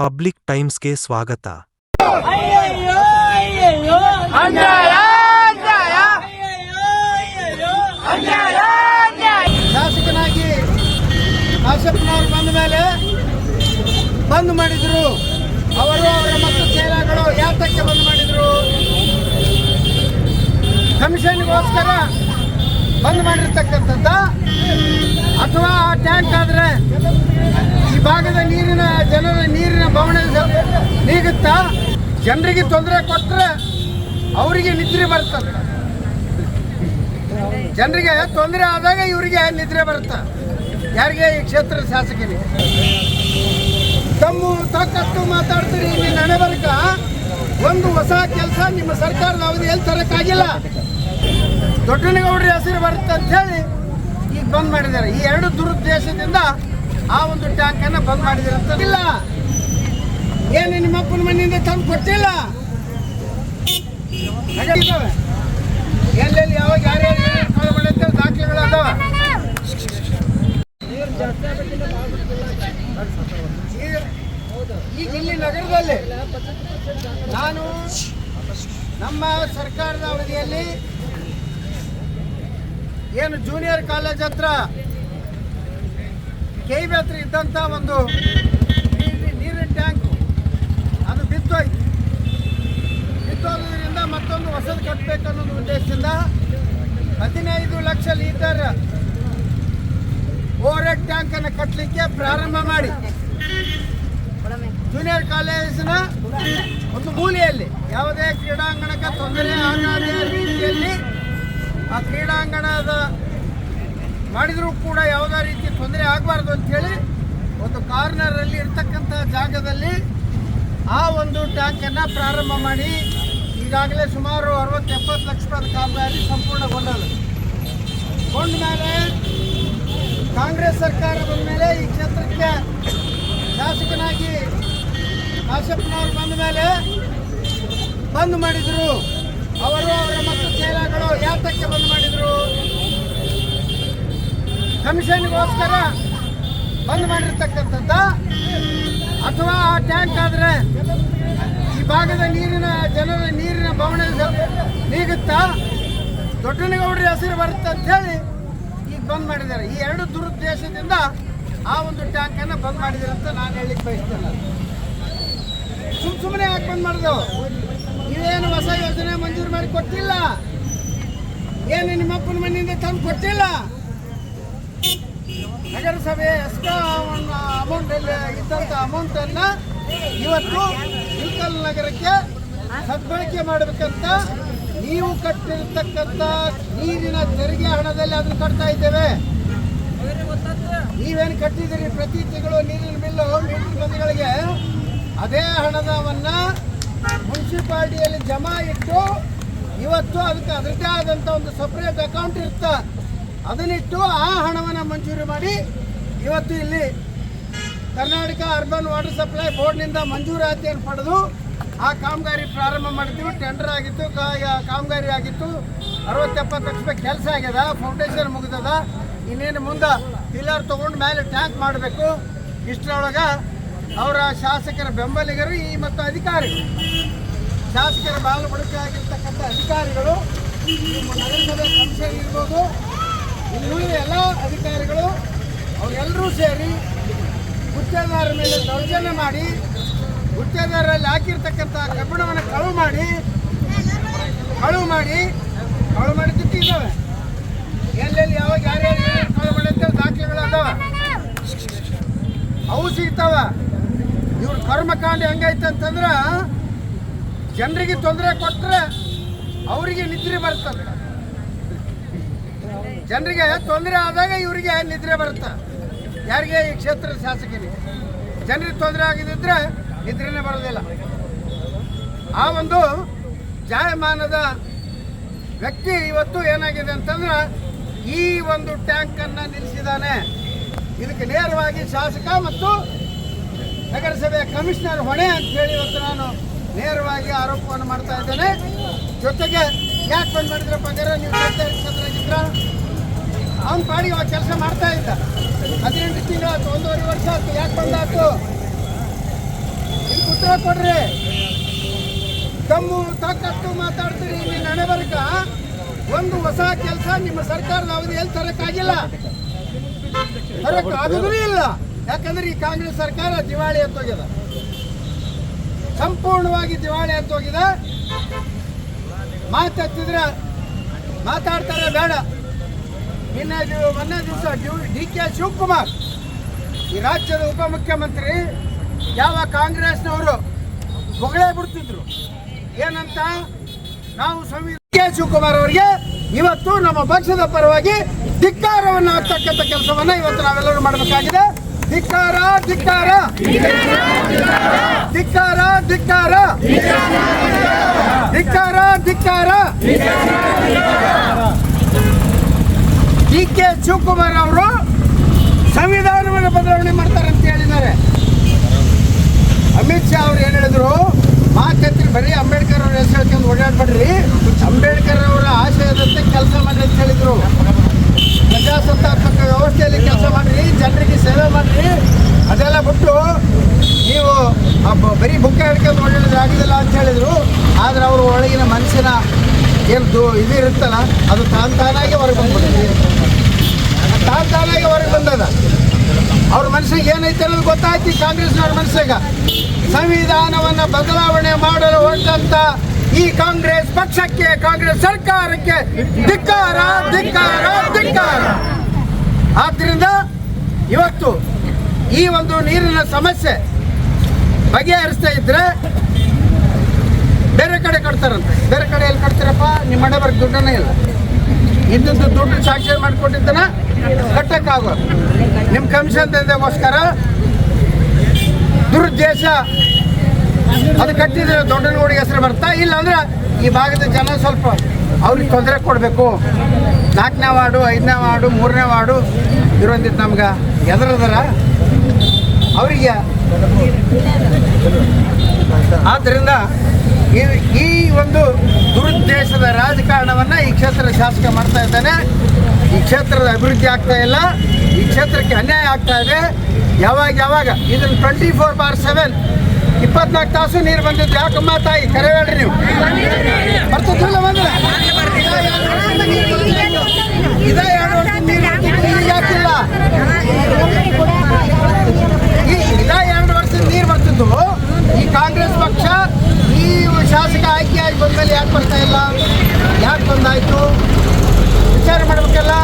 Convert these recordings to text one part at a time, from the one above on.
Public ಟೈಮ್ಸ್ಗೆ ಸ್ವಾಗತ. ಶಾಸಕನಾಗಿ ಕಾಶಪ್ಪನವರು ಬಂದ ಮೇಲೆ ಬಂದ್ ಮಾಡಿದ್ರು. ಅವರು ಅವರ ಮತ್ತು ಚೇಲಾಗಳು ಯಾತಕ್ಕೆ ಬಂದ್ ಮಾಡಿದ್ರು. ಕಮಿಷನ್ಗೋಸ್ಕರ ಬಂದ್ ಮಾಡಿರ್ತಕ್ಕಂಥದ್ದ? ಅಥವಾ ಆ ಟ್ಯಾಂಕ್ ಆದ್ರೆ ಭಾಗದ ನೀರಿನ, ಜನರ ನೀರಿನ ಬವಣೆ ನೀಗುತ್ತಾ ಜನರಿಗೆ ತೊಂದರೆ ಕೊಟ್ಟರೆ ಅವರಿಗೆ ನಿದ್ರೆ ಬರ್ತದೆ ಜನರಿಗೆ ತೊಂದರೆ ಆದಾಗ ಇವರಿಗೆ ನಿದ್ರೆ ಬರುತ್ತೆ? ಯಾರಿಗೆ ಈ ಕ್ಷೇತ್ರದ ಶಾಸಕರಿಗೆ? ತಮ್ಮ ತಾಕತ್ತು ಮಾತಾಡ್ತೀರಿ, ಇಲ್ಲಿ ನಡೆಬರ್ಕ ಒಂದು ಹೊಸ ಕೆಲಸ ನಿಮ್ಮ ಸರ್ಕಾರದ ಅವಧಿಯಲ್ಲಿ ತರಕ್ಕಾಗಿಲ್ಲ. ದೊಡ್ಡನಗೌಡ್ರ ಹೆಸರು ಬರುತ್ತೆ ಅಂತ ಹೇಳಿ ಈಗ ಬಂದ್ ಮಾಡಿದ್ದಾರೆ. ಈ ಎರಡು ದುರುದ್ದೇಶದಿಂದ ಆ ಒಂದು ಟ್ಯಾಂಕ್ ಅನ್ನ ಬಂದ್ ಮಾಡಿದ್ದಾರೆ ಇಲ್ಲ ಏನು ನಿಮ್ಮ ಅಪ್ಪನ ಮನೆಯಿಂದ ತಂದು ಕೊಟ್ಟಿಲ್ಲ? ಎಲ್ಲೆಲ್ಲಿ ಯಾವಾಗ ಯಾರ್ಯಾರು ಮಾಡಿರ್ತಾರೆ ದಾಖಲೆಗಳು ಈಗ ಇಲ್ಲಿ ನಗರದಲ್ಲಿ ನಾನು ನಮ್ಮ ಸರ್ಕಾರದ ಅವಧಿಯಲ್ಲಿ ಏನು ಜೂನಿಯರ್ ಕಾಲೇಜ್ ಹತ್ರ ಕೆ ಹತ್ರ ಇದ್ದಂಥ ಒಂದು ನೀರಿನ ಟ್ಯಾಂಕು. ಅದು ಬಿದ್ದೋಯ್ತು. ಬಿದ್ದೋದ್ರಿಂದ ಮತ್ತೊಂದು ಹೊಸದು ಕಟ್ಟಬೇಕು ಅನ್ನೋದು ಉದ್ದೇಶದಿಂದ ಹದಿನೈದು ಲಕ್ಷ ಲೀಟರ್ ಓವರ್ ಟ್ಯಾಂಕನ್ನು ಕಟ್ಟಲಿಕ್ಕೆ ಪ್ರಾರಂಭ ಮಾಡಿ. ಜೂನಿಯರ್ ಕಾಲೇಜಿನ ಒಂದು ಮೂಲೆಯಲ್ಲಿ. ಯಾವುದೇ ಕ್ರೀಡಾಂಗಣಕ್ಕೆ ತೊಂದರೆ ಆಗದೇ ರೀತಿಯಲ್ಲಿ ಆ ಕ್ರೀಡಾಂಗಣದ ಮಾಡಿದರೂ ಕೂಡ ಯಾವುದೇ ರೀತಿ ತೊಂದರೆ ಆಗಬಾರ್ದು ಅಂತೇಳಿ ಒಂದು ಕಾರ್ನರಲ್ಲಿ ಇರ್ತಕ್ಕಂಥ ಜಾಗದಲ್ಲಿ ಆ ಒಂದು ಟ್ಯಾಂಕನ್ನು ಪ್ರಾರಂಭ ಮಾಡಿ ಈಗಾಗಲೇ ಸುಮಾರು ಅರವತ್ತು ಎಪ್ಪತ್ತು ಲಕ್ಷ ರೂಪಾಯಿ ಕಾಮಗಾರಿ ಸಂಪೂರ್ಣಗೊಂಡದ ಕೊಂಡ ಮೇಲೆ ಕಾಂಗ್ರೆಸ್ ಸರ್ಕಾರ ಬಂದ ಮೇಲೆ ಈ ಕ್ಷೇತ್ರಕ್ಕೆ ಶಾಸಕನಾಗಿ ಕಾಶಪ್ಪನವರು ಬಂದ ಮೇಲೆ ಬಂದ್ ಮಾಡಿದ್ರು. ಅವರು ಅವರ ಮತ್ತು ಚೇಲಾಗಳು ಯಾತಕ್ಕೆ ಬಂದ್ ಮಾಡಿದ್ರು ಕಮಿಷನ್ಗೋಸ್ಕರ ಬಂದ್ ಮಾಡಿರ್ತಕ್ಕಂಥದ್ದ? ಅಥವಾ ಆ ಟ್ಯಾಂಕ್ ಆದರೆ ಈ ಭಾಗದ ನೀರಿನ ಜನರ ನೀರಿನ ಬವಣೆ ನೀಗುತ್ತಾ? ದೊಡ್ಡನಗೌಡ್ರ ಹೆಸರು ಬರುತ್ತೆ ಅಂತ ಹೇಳಿ ಈಗ ಬಂದ್ ಮಾಡಿದ್ದಾರೆ. ಈ ಎರಡು ದುರುದ್ದೇಶದಿಂದ ಆ ಒಂದು ಟ್ಯಾಂಕನ್ನು ಬಂದ್ ಮಾಡಿದ್ದಾರೆ ಅಂತ ನಾನು ಹೇಳಿಕ್ ಬಯಸ್ತೇನೆ ಸುಮ್ ಸುಮ್ಮನೆ ಯಾಕೆ ಬಂದ್ ಮಾಡಿದ್ರು ನೀವೇನು ಹೊಸ ಯೋಜನೆ ಮಂಜೂರು ಮಾಡಿ ಕೊಟ್ಟಿಲ್ಲ? ಏನು ನಿಮ್ಮಪ್ಪನ ಮನೆಯಿಂದ ತಂದು ಕೊಟ್ಟಿಲ್ಲ? ನಗರಸಭೆ ಎಸ್ಕಾ ಅಮೌಂಟ್ ಇದ್ದಂಥ ಅಮೌಂಟನ್ನು ಇವತ್ತು ಇಳಕಲ್ ನಗರಕ್ಕೆ ಸದ್ಬಳಕೆ ಮಾಡಬೇಕಂತ ನೀವು ಕಟ್ಟಿರ್ತಕ್ಕಂಥ ನೀರಿನ ತೆರಿಗೆ ಹಣದಲ್ಲಿ ಅದನ್ನು ಕಟ್ತಾ ಇದ್ದೇವೆ. ನೀವೇನು ಕಟ್ಟಿದ್ದೀರಿ? ಪ್ರತಿ ತಿಂಗಳು ನೀರಿನ ಬಿಲ್ಲು ಮೀಟರ್ ಮಂದಿಗಳಿಗೆ ಅದೇ ಹಣದವನ್ನ ಮುನ್ಸಿಪಾಲ್ಟಿಯಲ್ಲಿ ಜಮಾ ಇಟ್ಟು ಇವತ್ತು ಅದಕ್ಕೆ ಅದರದ್ದೇ ಆದಂಥ ಒಂದು ಸಪ್ರೇಟ್ ಅಕೌಂಟ್ ಇರುತ್ತೆ? ಅದನ್ನಿಟ್ಟು ಆ ಹಣವನ್ನು ಮಂಜೂರು ಮಾಡಿ ಇವತ್ತು ಇಲ್ಲಿ ಕರ್ನಾಟಕ ಅರ್ಬನ್ ವಾಟರ್ ಸಪ್ಲೈ ಬೋರ್ಡ್ನಿಂದ ಮಂಜೂರಾತಿಯನ್ನು ಪಡೆದು ಆ ಕಾಮಗಾರಿ ಪ್ರಾರಂಭ ಮಾಡಿದ್ವಿ ಟೆಂಡರ್ ಆಗಿತ್ತು ಕಾಮಗಾರಿ ಆಗಿತ್ತು. ಅರವತ್ತೆಪ್ಪತ್ತು ಲಕ್ಷ ರೂಪಾಯಿ ಕೆಲಸ ಆಗ್ಯದ ಫೌಂಡೇಶನ್ ಮುಗಿದದ. ಇನ್ನೇನು ಮುಂದೆ ಪಿಲ್ಲರ್ ತೊಗೊಂಡು ಮೇಲೆ ಟ್ಯಾಂಕ್ ಮಾಡಬೇಕು. ಇಷ್ಟರೊಳಗೆ ಅವರ ಶಾಸಕರ ಬೆಂಬಲಿಗರು ಈ ಮತ್ತು ಅಧಿಕಾರಿಗಳು ಶಾಸಕರ ಬಾಲ ಬಳಕೆ ಆಗಿರ್ತಕ್ಕಂಥ ಅಧಿಕಾರಿಗಳು ನಗರಸಭೆ ಕಮಿಷನ್ ಇರ್ಬೋದು ಇನ್ನುಳಿದ ಎಲ್ಲ ಅಧಿಕಾರಿಗಳು ಅವರೆಲ್ಲರೂ ಸೇರಿ ಗುತ್ತೇದಾರ ಮೇಲೆ ದೌರ್ಜನ್ಯ ಮಾಡಿ ಗುತ್ತೇದಾರರಲ್ಲಿ ಹಾಕಿರ್ತಕ್ಕಂಥ ಕಬ್ಬಿಣವನ್ನು ಕಳುವು ಮಾಡಿ ಕಳುವು ಮಾಡಿ ಕಳುವು ಮಾಡಿ ತಿಟ್ಟಿದ್ದಾವೆ ಎಲ್ಲೆಲ್ಲಿ ಯಾವಾಗ ಯಾರ್ಯಾರು ಕಳುವು ಮಾಡಿರ್ತೇವೆ ದಾಖಲೆಗಳು ಅದಾವ. ಅವು ಸಿಗ್ತಾವ. ಇವ್ರ ಕರ್ಮಕಾಂಡ ಹೆಂಗೈತೆ ಅಂತಂದ್ರೆ, ಜನರಿಗೆ ತೊಂದರೆ ಕೊಟ್ಟರೆ ಅವರಿಗೆ ನಿದ್ರೆ ಬರ್ತದೆ. ಜನರಿಗೆ ತೊಂದರೆ ಆದಾಗ ಇವರಿಗೆ ನಿದ್ರೆ ಬರುತ್ತೆ? ಯಾರಿಗೆ ಈ ಕ್ಷೇತ್ರದ ಶಾಸಕರಿಗೆ? ಜನರಿಗೆ ತೊಂದರೆ ಆಗಿದ್ರೆ ನಿದ್ರೆನೇ ಬರೋದಿಲ್ಲ ಆ ಒಂದು ಜಾಯಮಾನದ ವ್ಯಕ್ತಿ ಇವತ್ತು ಏನಾಗಿದೆ ಅಂತಂದ್ರೆ ಈ ಒಂದು ಟ್ಯಾಂಕನ್ನು ನಿಲ್ಲಿಸಿದ್ದಾನೆ. ಇದಕ್ಕೆ ನೇರವಾಗಿ ಶಾಸಕ ಮತ್ತು ನಗರಸಭೆಯ ಕಮಿಷನರ್ ಹೊಣೆ ಅಂತ ಹೇಳಿ ಇವತ್ತು ನಾನು ನೇರವಾಗಿ ಆರೋಪವನ್ನು ಮಾಡ್ತಾ ಇದ್ದೇನೆ. ಜೊತೆಗೆ ಯಾಕೆ ಬಂದ್ ಮಾಡಿದ್ರಪ್ಪ ಅಂದ್ರೆ ನೀವು ಅವ್ನ ಪಾಡಿಗೆ ಅವಾಗ ಕೆಲಸ ಮಾಡ್ತಾ ಇದ್ದ. ಹದಿನೆಂಟು ತಿಂಗಳು ಆಯ್ತು, ಒಂದೂವರೆ ವರ್ಷ ಆಯ್ತು, ಯಾಕೆ ಬಂದಾಯ್ತು? ಉತ್ತರ ಕೊಡ್ರಿ. ತಮ್ಮ ತಾಕತ್ತು ಮಾತಾಡ್ತೀರಿ, ಇಲ್ಲಿ ಹಣೆ ಬರಕ. ಒಂದು ಹೊಸ ಕೆಲಸ ನಿಮ್ಮ ಸರ್ಕಾರದ ಅವಧಿಯಲ್ಲಿ ತರಕ್ಕಾಗಿಲ್ಲ ತರಕ್ ಆಗುದೂ ಇಲ್ಲ. ಯಾಕಂದ್ರೆ ಈ ಕಾಂಗ್ರೆಸ್ ಸರ್ಕಾರ ದಿವಾಳಿ ಅಂತೋಗಿದೆ ಸಂಪೂರ್ಣವಾಗಿ ದಿವಾಳಿ ಅಂತೋಗಿದೆ ಮಾತಾಡ್ತಿದ್ರೆ ಮಾತಾಡ್ತಾರೆ ಬೇಡ. ನಿನ್ನೆ ಮೊನ್ನೆ ದಿವಸ ಡಿ ಕೆ ಶಿವಕುಮಾರ್, ಈ ರಾಜ್ಯದ ಉಪಮುಖ್ಯಮಂತ್ರಿ ಯಾವ ಕಾಂಗ್ರೆಸ್ನವರು ಹೊಗಳೇ ಬಿಡ್ತಿದ್ರು. ಏನಂತ ನಾವು ಸಂವಿಧಾನ ಕೆ ಶಿವಕುಮಾರ್ ಅವರಿಗೆ ಇವತ್ತು ನಮ್ಮ ಪಕ್ಷದ ಪರವಾಗಿ ಧಿಕ್ಕಾರವನ್ನು ಹಾಕ್ತಕ್ಕಂಥ ಕೆಲಸವನ್ನು ಇವತ್ತು ನಾವೆಲ್ಲರೂ ಮಾಡಬೇಕಾಗಿದೆ. ಧಿಕ್ಕಾರ ಧಿಕ್ಕಾರ. ಧಿಕ್ಕಾರ ಧಿಕ್ಕಾರ. ಧಿಕ್ಕಾರ ಧಿಕ್ಕಾರ. ಡಿ ಕೆ ಶಿವಕುಮಾರ್ ಅವರು ಸಂವಿಧಾನವನ್ನು ಬದಲಾವಣೆ ಮಾಡ್ತಾರೆ ಅಂತ ಹೇಳಿದ್ದಾರೆ. ಅಮಿತ್ ಶಾ ಅವ್ರು ಏನು ಹೇಳಿದ್ರು? ಮಾತೆತ್ತಿ ಬರೀ ಅಂಬೇಡ್ಕರ್ ಅವ್ರ ಹೆಸರು ಹೇಳ್ಕೊಂಡು ಓಡಾಡ್ಬೇಡ್ರಿ. ಅಂಬೇಡ್ಕರ್ ಅವರ ಆಶಯದಂತೆ ಕೆಲಸ ಮಾಡಿ ಅಂತ ಹೇಳಿದ್ರು. ಪ್ರಜಾಸತ್ತಾತ್ಮಕ ವ್ಯವಸ್ಥೆಯಲ್ಲಿ ಕೆಲಸ ಮಾಡ್ರಿ, ಜನರಿಗೆ ಸೇವೆ ಮಾಡ್ರಿ. ಅದೆಲ್ಲ ಬಿಟ್ಟು ನೀವು ಬರೀ ಬುಕ್ಕ ಹೇಳ್ಕೊಂಡು ಓಡಾಡಿದ್ರೆ ಆಗಿದೆಲ್ಲ ಅಂತ ಹೇಳಿದ್ರು. ಆದ್ರೆ ಅವರು ಒಳಗಿನ ಮನಸ್ಸಿನ ಏನು ಇದು ಇರುತ್ತಲ್ಲ, ಅದು ತಾನ್ ತಾನಾಗಿ ಹೊರಗೆ ಬಂದ್ಬಿಡ್ತೀವಿ ತಾನ್ ತಾನಾಗಿ ಹೊರಗೆ ಬಂದದ. ಅವ್ರ ಮನಸ್ಸಿಗೆ ಏನೈತೆ ಅನ್ನೋದು ಗೊತ್ತಾಯ್ತು ಕಾಂಗ್ರೆಸ್ನವ್ರ ಮನಸ್ಸಿಗೆ. ಸಂವಿಧಾನವನ್ನು ಬದಲಾವಣೆ ಮಾಡಲು ಹೊರಟಂತ ಈ ಕಾಂಗ್ರೆಸ್ ಪಕ್ಷಕ್ಕೆ, ಕಾಂಗ್ರೆಸ್ ಸರ್ಕಾರಕ್ಕೆ ಧಿಕ್ಕಾರ ಧಿಕ್ಕಾರ ಧಿಕ್ಕಾರ. ಆದ್ರಿಂದ ಇವತ್ತು ಈ ಒಂದು ನೀರಿನ ಸಮಸ್ಯೆ ಬಗೆಹರಿಸ್ತಾ ಇದ್ರೆ ಬೇರೆ ಕಡೆ ಕಟ್ತಾರಂತೆ. ಬೇರೆ ಕಡೆ ಎಲ್ಲಿ ಕಟ್ತೀರಪ್ಪ, ನಿಮ್ಮ ಮನೆ ದುಡ್ಡನೇ ಇಲ್ಲ. ಇದ್ದದ್ದು ದುಡ್ಡು ಸಾಕ್ಷಿ ಮಾಡಿಕೊಟ್ಟಿದ್ದನ ಕಟ್ಟಕ್ಕಾಗೋದು ನಿಮ್ಮ ಕಮಿಷನ್ ದಂಧೆಗೋಸ್ಕರ ದುರುದ್ದೇಶ ಅದು ಕಟ್ಟಿದ್ರೆ ದೊಡ್ಡ ನೋಡಿ ಹೆಸರು ಬರ್ತಾ ಇಲ್ಲ ಅಂದ್ರೆ ಈ ಭಾಗದ ಜನ ಸ್ವಲ್ಪ ಅವ್ರಿಗೆ ತೊಂದರೆ ಕೊಡಬೇಕು. ನಾಲ್ಕನೇ ವಾರ್ಡು, ಐದನೇ ವಾರ್ಡು, ಮೂರನೇ ವಾರ್ಡು ಇರೋದಿತ್ತು ನಮ್ಗೆ. ಎದರದರ ಅವರಿಗೆ. ಆದ್ದರಿಂದ ಈ ಈ ಒಂದು ದುರುದ್ದೇಶದ ರಾಜಕಾರಣವನ್ನು ಈ ಕ್ಷೇತ್ರದ ಶಾಸಕ ಮಾಡ್ತಾ ಇದ್ದಾನೆ. ಈ ಕ್ಷೇತ್ರದ ಅಭಿವೃದ್ಧಿ ಆಗ್ತಾ ಇಲ್ಲ. ಈ ಕ್ಷೇತ್ರಕ್ಕೆ ಅನ್ಯಾಯ ಆಗ್ತಾ ಇದೆ. ಯಾವಾಗ ಯಾವಾಗ? ಇದನ್ನು ಟ್ವೆಂಟಿ ಫೋರ್ ಬಾರ್ ಸೆವೆನ್ ಇಪ್ಪತ್ನಾಲ್ಕು ತಾಸು ನೀರು ಬಂದಿದ್ದು ಯಾಕಮ್ಮ ತಾಯಿ? ಕರೆ ಹೇಳ್ರಿ ನೀವು. ಬರ್ತದಲ್ಲ ಬಂದ್ರೆ ಇದೇ ಎರಡು ವರ್ಷ ನೀರು ಬರ್ತಿತ್ತು, ಈಗ ಯಾಕಿಲ್ಲ ಈ ಇದ ಎರಡು ವರ್ಷದ ನೀರು ಬರ್ತಿದ್ದು ಈ ಕಾಂಗ್ರೆಸ್ ಪಕ್ಷ ಈ ಶಾಸಕ ಆಯ್ಕೆಯಾಗಿ ಬಂದ್ಮೇಲೆ ಯಾಕೆ ಬರ್ತಾ ಇಲ್ಲ? ಯಾಕೆ ಬಂದಾಯ್ತು? ವಿಚಾರ ಮಾಡ್ಬೇಕಲ್ಲ?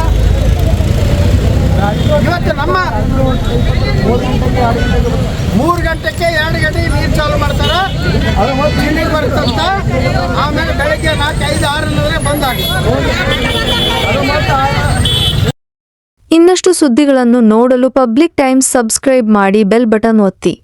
ಇವತ್ತು ನಮ್ಮ ಮೂರು ಗಂಟೆಗೆ ಎರಡು ಗಂಟೆಗೆ ನೀರು ಚಾಲು ಮಾಡ್ತಾರ. ನೀರು ಬರುತ್ತಂತ ಆಮೇಲೆ ಬೆಳಗ್ಗೆ ನಾಲ್ಕು, ಐದು ಆರು ಅಂದ್ರೆ ಬಂದಾಗಿ ಇನ್ನಷ್ಟು ಸುದ್ದಿಗಳನ್ನು ನೋಡಲು ಪಬ್ಲಿಕ್ ಟೈಮ್ಸ್ ಸಬ್ಸ್ಕ್ರೈಬ್ ಮಾಡಿ ಬೆಲ್ ಬಟನ್ ಒತ್ತಿ.